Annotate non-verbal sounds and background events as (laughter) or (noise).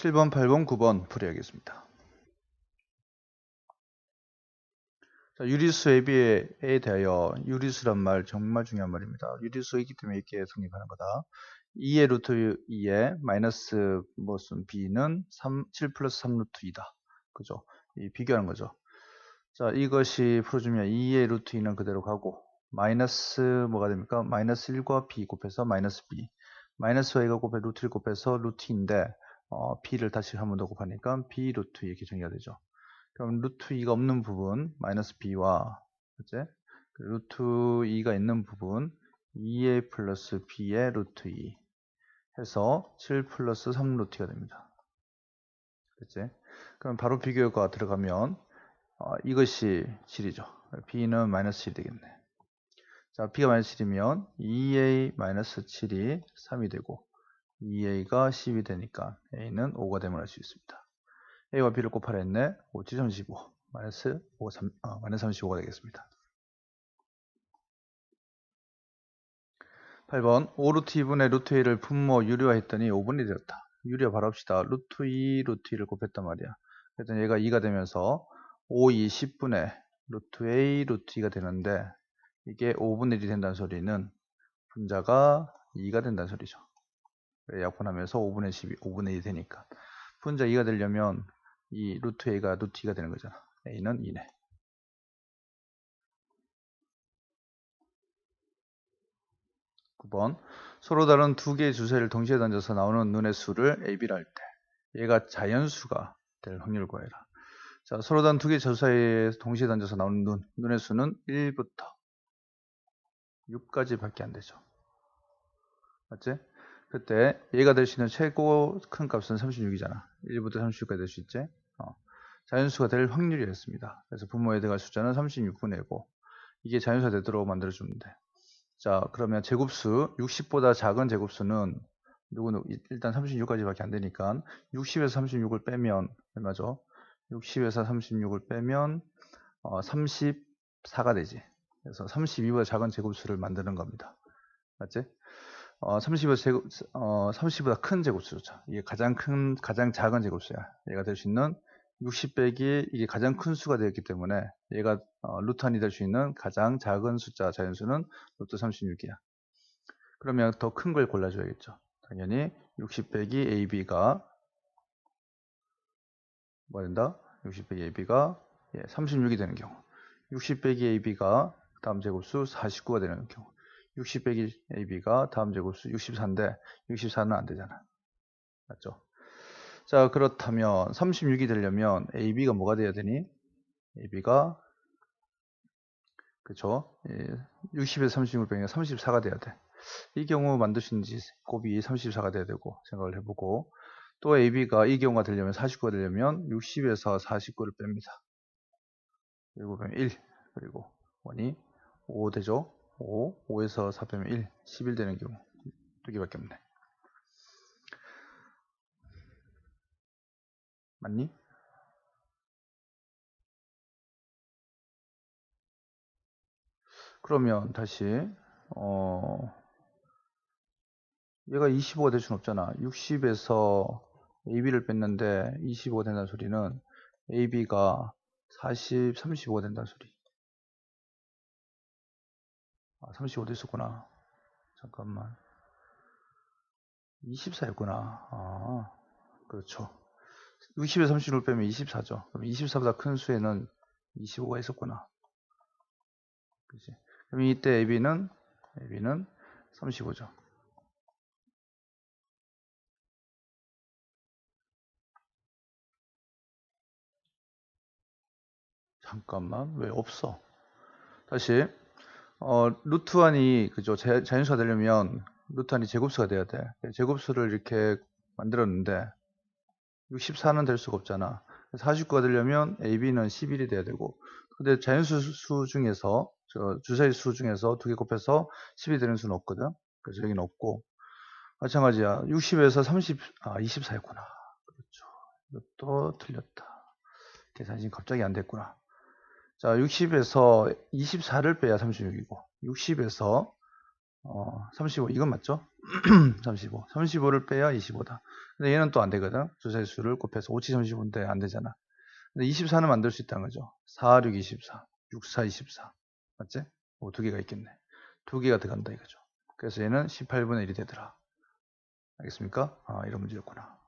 7번, 8번, 9번 풀이하겠습니다. 자, 유리수 AB에 대하여 유리수란 말 정말 중요한 말입니다. 유리수이기 때문에 이렇게 성립하는 거다. 2의 루트 2에 마이너스 무슨 b는 3, 7 플러스 3 루트 2다. 그죠? 이 비교하는 거죠. 자, 이것이 풀어주면 2의 루트 2는 그대로 가고 마이너스 뭐가 됩니까? 마이너스 1과 b 곱해서 마이너스 b 마이너스 y가 곱해 루트 1 곱해서 루트 2인데 어, b를 다시 한번더 곱하니까 b 루트 이렇게 정의가 되죠. 그럼 루트 2가 없는 부분 마이너스 b와 그치? 그 루트 2가 있는 부분 2a 플러스 b의 루트 2 해서 7 플러스 3 루트 2가 됩니다. 그치? 그럼 바로 비교가 들어가면 어, 이것이 7이죠. b는 마이너스 7이 되겠네. 자, b가 마이너스 7이면 2a 마이너스 7이 3이 되고 2a가 10이 되니까 a는 5가 됨을 알 수 있습니다. a와 b를 곱하라 했네. 5, 7, 35 마이너스 5, 3, 어, 마이너스 35가 되겠습니다. 8번 5루트 2분의 루트 2를 분모 유리화했더니 5분이 되었다. 유리화 바로 합시다. 루트 2 루트 2를 곱했단 말이야. 그랬더니 얘가 2가 되면서 5, 2, 10분의 루트 A 루트 2가 되는데 이게 5분의 1이 된다는 소리는 분자가 2가 된다는 소리죠. 약분하면서 5분의 12, 5분의 1이 되니까 분자 2가 되려면 이 루트 A가 루트 2가 되는 거잖아. A는 2네. 9번 서로 다른 두 개의 주사위를 동시에 던져서 나오는 눈의 수를 AB라 할 때 얘가 자연수가 될 확률을 구해라. 자, 서로 다른 두 개의 주사위에 동시에 던져서 나오는 눈, 눈의 수는 1부터 6까지 밖에 안 되죠. 맞지? 그때 얘가 될 수 있는 최고 큰 값은 36이잖아. 1부터 36까지 될 수 있지? 어. 자연수가 될 확률이었습니다. 그래서 분모에 들어갈 숫자는 36분의 5. 이게 자연수가 되도록 만들어주면 돼. 자, 그러면 제곱수 60보다 작은 제곱수는 누구는 일단 36까지밖에 안 되니까 60에서 36을 빼면 얼마죠? 60에서 36을 빼면 어, 34가 되지. 그래서 32보다 작은 제곱수를 만드는 겁니다. 맞지? 어, 30보다 제곱, 어, 30보다 큰 제곱수죠. 이게 가장 큰, 가장 작은 제곱수야. 얘가 될 수 있는 60 빼기 이게 가장 큰 수가 되었기 때문에 얘가 어, 루트 한이 될 수 있는 가장 작은 숫자 자연수는 루트 36이야. 그러면 더 큰 걸 골라줘야겠죠. 당연히 60 빼기 AB가 뭐 된다? 60 빼기 AB가 예, 36이 되는 경우 60 빼기 AB가 다음 제곱수 49가 되는 경우 60 빼기 AB가 다음 제곱수 64인데 64는 안 되잖아. 맞죠? 자 그렇다면 36이 되려면 AB가 뭐가 돼야 되니? AB가 그쵸? 예, 60에서 36을 빼면 34가 돼야 돼. 이 경우 수 있는지 곱이 34가 돼야 되고 생각을 해보고 또 AB가 이 경우가 되려면 49가 되려면 60에서 49를 뺍니다. 그리고 빼면 1 그리고 1이 5 되죠? 5, 5에서 4 빼면 1, 11 되는 경우 두 개밖에 없네. 맞니? 그러면 다시 어 얘가 25가 될 수는 없잖아. 60에서 AB를 뺐는데 25가 된다는 소리는 AB가 40, 35가 된다는 소리. 아, 35도 있었구나. 잠깐만. 24였구나. 아, 그렇죠. 60에서 36을 빼면 24죠. 그럼 24보다 큰 수에는 25가 있었구나. 그치? 그럼 이때 AB는, AB는 35죠. 잠깐만, 왜 없어? 다시. 어, 루트안이 그죠 자, 자연수가 되려면 루트안이 제곱수가 돼야 돼. 제곱수를 이렇게 만들었는데 64는 될 수가 없잖아. 49가 되려면 AB는 11이 돼야 되고 근데 자연수 수 중에서 저 주사위 수 중에서 두 개 곱해서 10이 되는 수는 없거든. 그래서 여기는 없고 마찬가지야. 60에서 30, 아 24였구나. 그렇죠. 이것도 틀렸다. 계산이 갑자기 안 됐구나. 자, 60에서 24를 빼야 36이고 60에서 어, 35 이건 맞죠? (clears throat) 35 35를 빼야 25다 근데 얘는 또 안 되거든. 두 자릿수를 곱해서 5, 7, 35인데 안 되잖아. 근데 24는 만들 수 있다는 거죠. 4, 6, 24. 6, 4, 24. 맞지? 뭐 두 개가 있겠네. 두 개가 들어간다 이거죠. 그래서 얘는 18분의 1이 되더라. 알겠습니까? 아, 이런 문제였구나.